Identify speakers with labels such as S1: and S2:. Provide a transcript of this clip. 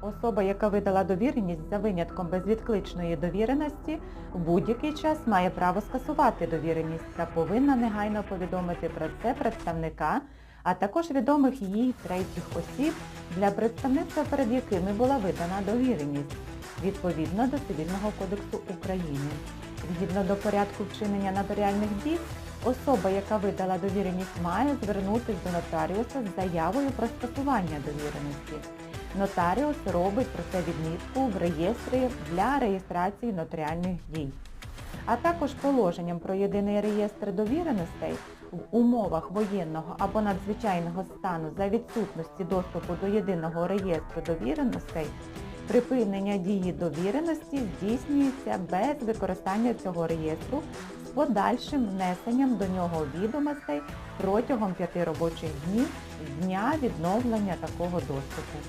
S1: Особа, яка видала довіреність за винятком безвідкличної довіреності, в будь-який час має право скасувати довіреність та повинна негайно повідомити про це представника, а також відомих їй третіх осіб для представництва, перед якими була видана довіреність, відповідно до Цивільного кодексу України. Згідно до порядку вчинення нотаріальних дій, особа, яка видала довіреність, має звернутися до нотаріуса з заявою про скасування довіреності. Нотаріус робить про це відмітку в реєстрі для реєстрації нотаріальних дій. А також положенням про єдиний реєстр довіреностей в умовах воєнного або надзвичайного стану за відсутності доступу до єдиного реєстру довіреностей припинення дії довіреності здійснюється без використання цього реєстру з подальшим внесенням до нього відомостей протягом п'яти робочих днів з дня відновлення такого доступу.